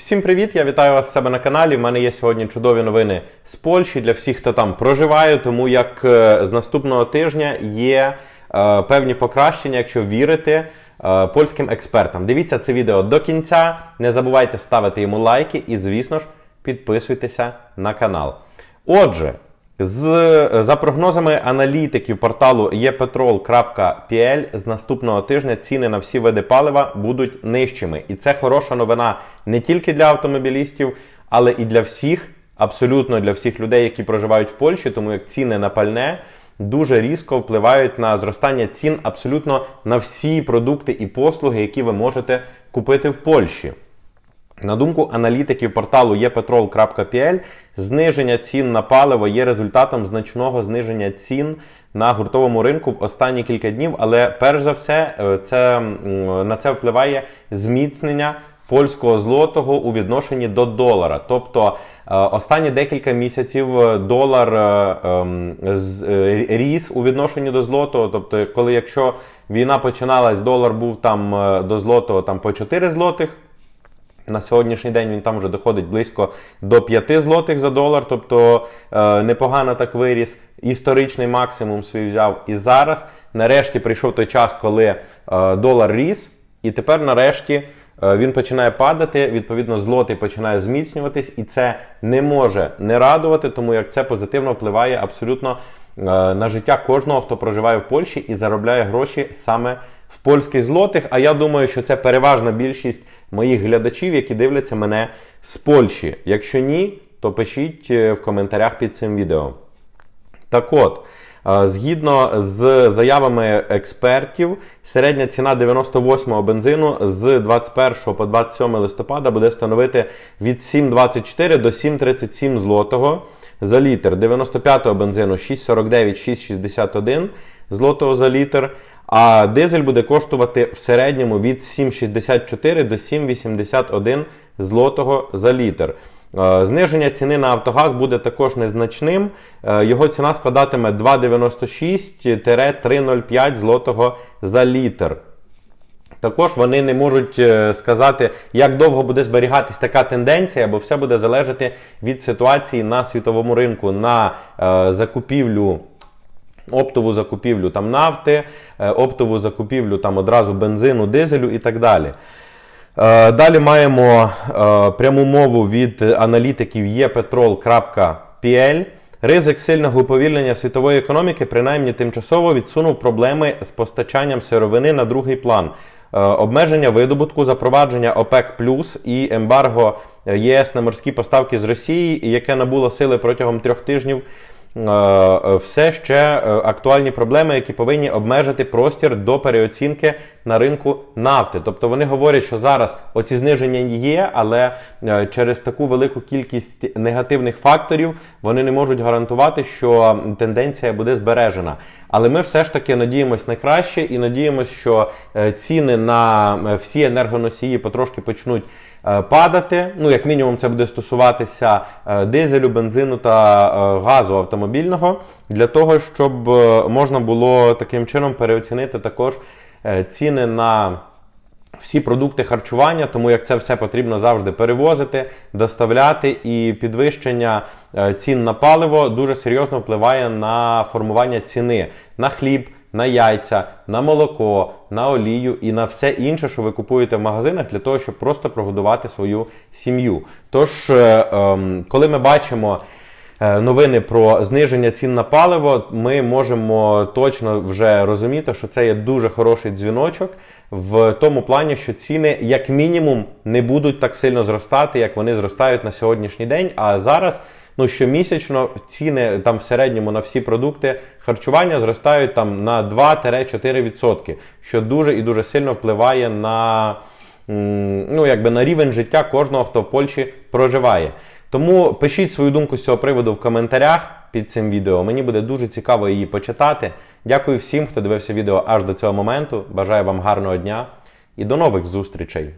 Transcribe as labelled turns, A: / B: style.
A: Всім привіт! Я вітаю вас з себе на каналі. У мене є сьогодні чудові новини з Польщі для всіх, хто там проживає. Тому як е, з наступного тижня є е, певні покращення, якщо вірити е, польським експертам. Дивіться це відео до кінця. Не забувайте ставити йому лайки і, звісно ж, підписуйтеся на канал. Отже, з, за прогнозами аналітиків порталу epetrol.pl з наступного тижня ціни на всі види палива будуть нижчими. І це хороша новина не тільки для автомобілістів, але і для всіх, абсолютно для всіх людей, які проживають в Польщі, тому як ціни на пальне дуже різко впливають на зростання цін абсолютно на всі продукти і послуги, які ви можете купити в Польщі. На думку аналітиків порталу epetrol.pl, зниження цін на паливо є результатом значного зниження цін на гуртовому ринку в останні кілька днів. Але перш за все, е, це, на це впливає зміцнення польського злотого у відношенні до долара. Тобто е, останні декілька місяців е, долар ем, ріс у відношенні до злотого. Тобто, коли якщо війна починалась, долар був там до злотого там по 4 злотих. На сьогоднішній день він там вже доходить близько до 5 злотих за долар, тобто е, непогано так виріс. Історичний максимум свій взяв. І зараз, нарешті, прийшов той час, коли е, долар ріс, і тепер, нарешті, е, він починає падати. Відповідно, злотий починає зміцнюватись, і це не може не радувати, тому як це позитивно впливає абсолютно е, на життя кожного, хто проживає в Польщі і заробляє гроші саме в польських злотих. А я думаю, що це переважна більшість моїх глядачів, які дивляться мене з Польщі. Якщо ні, то пишіть е, в коментарях під цим відео. Так от, е, згідно з заявами експертів, середня ціна 98-го бензину з 21 по 27 листопада буде становити від 7,24 до 7,37 злотого за літр. 95-го бензину 6,49-6,61 злотого за літр. А дизель буде коштувати в середньому від 7,64 до 7,81 злотого за літр. Е, Зниження ціни на Автогаз буде також незначним. Е, Його ціна складатиме 2,96-3,05 злотого за літр. Також вони не можуть е, сказати, як довго буде зберігатись така тенденція, бо все буде залежати від ситуації на світовому ринку на закупівлю. Оптову закупівлю там нафти, е, оптову закупівлю там одразу бензину, дизелю і так далі. Е, Далі маємо е, пряму мову від аналітиків epetrol.pl. Ризик сильного уповільнення світової економіки, принаймні тимчасово відсунув проблеми з постачанням сировини на другий план. Обмеження видобутку, запровадження ОПЕК і ембарго ЄС на морські поставки з Росії, яке набуло сили протягом трьох тижнів, все ще е, актуальні проблеми, які повинні обмежити простір до переоцінки на ринку нафти. Тобто вони говорять, що зараз оці зниження є, але е, через таку велику кількість негативних факторів вони не можуть гарантувати, що тенденція буде збережена. Але ми все ж таки надіємось на краще і надіємось, що е, ціни на е, всі енергоносії потрошки почнуть е, падати. Ну, як мінімум, це буде стосуватися дизелю, бензину та газу автомобільного, для того, щоб можна було таким чином переоцінити також ціни на. Всі продукти харчування, тому як це все потрібно завжди перевозити, доставляти, і підвищення е, цін на паливо дуже серйозно впливає на формування ціни на хліб, на яйця, на молоко, на олію і на все інше, що ви купуєте в магазинах, для того, щоб просто прогодувати свою сім'ю. Тож, е, ем, коли ми бачимо новини про зниження цін на паливо, ми можемо точно вже розуміти, що це є дуже хороший дзвіночок в тому плані, що ціни як мінімум не будуть так сильно зростати, як вони зростають на сьогоднішній день. А зараз. Ну, щомісячно ціни там в середньому на всі продукти харчування зростають там на 2-4%, що дуже і дуже сильно впливає на, ну, якби на рівень життя кожного, хто в Польщі проживає. Тому пишіть свою думку з цього приводу в коментарях під цим відео. Мені буде дуже цікаво її почитати. Дякую всім, хто дивився відео аж до цього моменту. Бажаю вам гарного дня і до нових зустрічей!